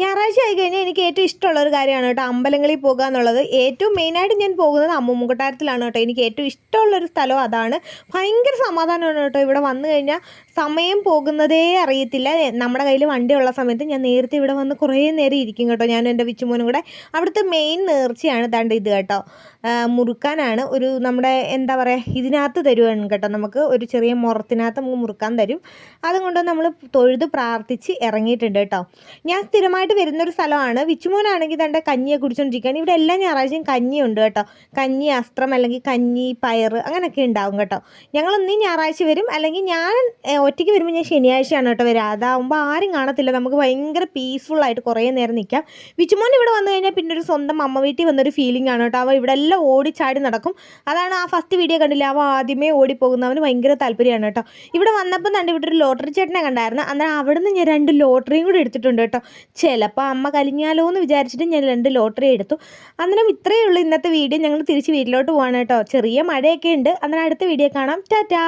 ഞായറാഴ്ച ആയി കഴിഞ്ഞാൽ എനിക്ക് ഏറ്റവും ഇഷ്ടമുള്ള ഒരു കാര്യമാണ് കേട്ടോ അമ്പലങ്ങളിൽ പോകുക എന്നുള്ളത്. ഏറ്റവും മെയിനായിട്ട് ഞാൻ പോകുന്നത് അമ്മൂമ്മ കൊട്ടാരത്തിലാണ് കേട്ടോ. എനിക്ക് ഏറ്റവും ഇഷ്ടമുള്ളൊരു സ്ഥലം അതാണ്. ഭയങ്കര സമാധാനമാണ് കേട്ടോ ഇവിടെ വന്നു കഴിഞ്ഞാൽ സമയം പോകുന്നതേ അറിയത്തില്ല. നമ്മുടെ കയ്യിൽ വണ്ടിയുള്ള സമയത്ത് ഞാൻ നേരത്തെ ഇവിടെ വന്ന് കുറേ നേരം ഇരിക്കും കേട്ടോ. ഞാനും എന്റെ വിച്ചുമോനും കൂടെ. അവിടുത്തെ മെയിൻ നേർച്ചയാണ് ദാണ്ട് ഇത് കേട്ടോ. മുറുക്കാനാണ്. ഒരു നമ്മുടെ എന്താ പറയുക ഇതിനകത്ത് തരുവാണ് കേട്ടോ. നമുക്ക് ഒരു ചെറിയ മുറത്തിനകത്ത് നമുക്ക് മുറുക്കാൻ തരും. അതുകൊണ്ട് നമ്മൾ തൊഴുത് പ്രാർത്ഥിച്ച് ഇറങ്ങിയിട്ടുണ്ട് കേട്ടോ. ഞാൻ സ്ഥിരമായിട്ട് വരുന്നൊരു സ്ഥലമാണ്. വിച്ചുമോനാണെങ്കിൽ തന്റെ കഞ്ഞിയെ കുടിച്ചുകൊണ്ടിരിക്കുകയാണ് ഇവിടെ എല്ലാ ഞായറാഴ്ചയും കഞ്ഞിയുണ്ട് കേട്ടോ. കഞ്ഞി അസ്ത്രം അല്ലെങ്കിൽ കഞ്ഞി പയർ അങ്ങനെയൊക്കെ ഉണ്ടാവും കേട്ടോ. ഞങ്ങളൊന്നീ ഞായറാഴ്ച വരും. അല്ലെങ്കിൽ ഞാൻ ഒറ്റയ്ക്ക് വരുമ്പോൾ ഞാൻ ശനിയാഴ്ചയാണ് കേട്ടോ വരിക. അതാവുമ്പോൾ ആരും കാണത്തില്ല. നമുക്ക് ഭയങ്കര പീസ്ഫുൾ ആയിട്ട് കുറേ നേരം നിൽക്കാം. വിച്ചുമോൻ ഇവിടെ വന്നു കഴിഞ്ഞാൽ പിന്നെ ഒരു സ്വന്തം അമ്മ വീട്ടിൽ വന്നൊരു ഫീലിംഗ് ആണ് കേട്ടോ. അവ ഇവിടെ എല്ലാം ഓടിച്ചാടി നടക്കും. അതാണ് ആ ഫസ്റ്റ് വീഡിയോ കണ്ടില്ല? അവ ആദ്യമേ ഓടിപ്പോകുന്ന. അവന് ഭയങ്കര താല്പര്യമാണ് കേട്ടോ. ഇവിടെ വന്നപ്പോൾ തന്നെ ഇവിടെ ഒരു ലോട്ടറി ചേട്ടനെ കണ്ടായിരുന്നു. അന്നേരം അവിടുന്ന് ഞാൻ രണ്ട് ലോട്ടറിയും കൂടി എടുത്തിട്ടുണ്ട് കേട്ടോ. ചിലപ്പോൾ അമ്മ കലിഞ്ഞാലോ എന്ന് വിചാരിച്ചിട്ട് ഞാൻ രണ്ട് ലോട്ടറി എടുത്തു. അന്നേരം ഇത്രയേ ഉള്ളൂ ഇന്നത്തെ വീഡിയോ. ഞങ്ങൾ തിരിച്ച് വീട്ടിലോട്ട് പോകണം കേട്ടോ. ചെറിയ മഴയൊക്കെ ഉണ്ട്. അന്നേരം അടുത്ത വീഡിയോ കാണാം. ടാറ്റാ!